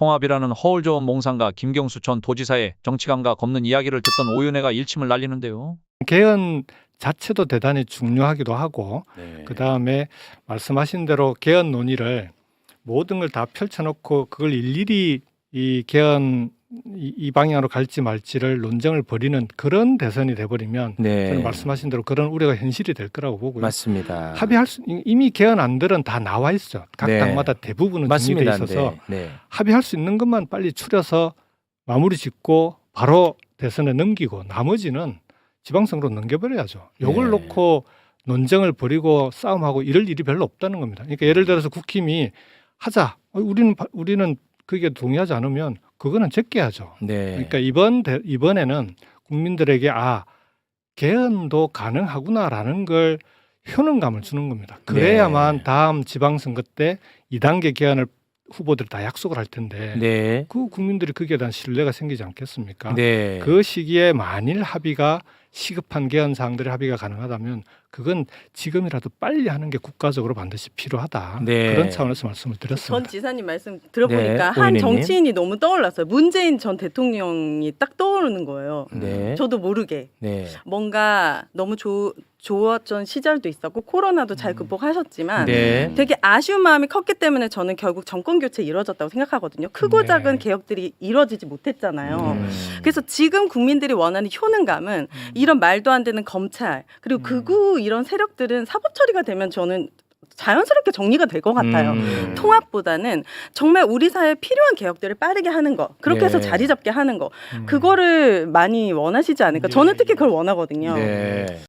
통합이라는 허울 좋은 몽상가 김경수 전 도지사의 정치감각 없는 이야기를 듣던 오윤혜가 일침을 날리는데요. 개헌 자체도 대단히 중요하기도 하고 네. 그 다음에 말씀하신 대로 개헌 논의를 모든 걸 다 펼쳐놓고 그걸 일일이 이 개헌 이, 이 방향으로 갈지 말지를 논쟁을 벌이는 그런 대선이 돼버리면 네. 저는 말씀하신 대로 그런 우려가 현실이 될 거라고 보고요. 맞습니다. 합의할 수 이미 개헌 안들은 다 나와 있어. 각 네. 당마다 대부분은. 정리돼 있어서 네. 네. 합의할 수 있는 것만 빨리 추려서 마무리 짓고 바로 대선에 넘기고 나머지는 지방선거로 넘겨버려야죠. 요걸 네. 놓고 논쟁을 벌이고 싸움하고 이럴 일이 별로 없다는 겁니다. 그러니까 예를 들어서 국힘이 하자. 어, 우리는 바- 우리는 그게 동의하지 않으면 그거는 제껴야죠. 네. 그러니까 이번 대- 이번에는 국민들에게 아 개헌도 가능하구나라는 걸 효능감을 주는 겁니다. 그래야만 네. 다음 지방선거 때 2단계 개헌을 후보들 다 약속을 할 텐데 네. 그 국민들이 거기에 대한 신뢰가 생기지 않겠습니까? 네. 그 시기에 만일 합의가 시급한 개헌 사항들의 합의가 가능하다면 그건 지금이라도 빨리 하는 게 국가적으로 반드시 필요하다. 네. 그런 차원에서 말씀을 전 드렸습니다. 지사님 말씀 들어보니까 네, 한 오인혜님. 정치인이 너무 떠올랐어요. 문재인 전 대통령이 딱 떠오르는 거예요. 네. 저도 모르게 네. 뭔가 너무 좋 좋았던 시절도 있었고 코로나도 잘 음. 극복하셨지만 네. 되게 아쉬운 마음이 컸기 때문에 저는 결국 정권 교체 이루어졌다고 생각하거든요. 크고 네. 작은 개혁들이 이루어지지 못했잖아요. 음. 그래서 지금 국민들이 원하는 효능감은 이런 말도 안 되는 검찰 그리고 음. 극우 이런 세력들은 사법 처리가 되면 저는 자연스럽게 정리가 될 것 같아요. 음. 통합보다는 정말 우리 사회에 필요한 개혁들을 빠르게 하는 거 그렇게 해서 네. 자리 잡게 하는 거 음. 그거를 많이 원하시지 않을까 예, 저는 특히 예. 그걸 원하거든요. 네.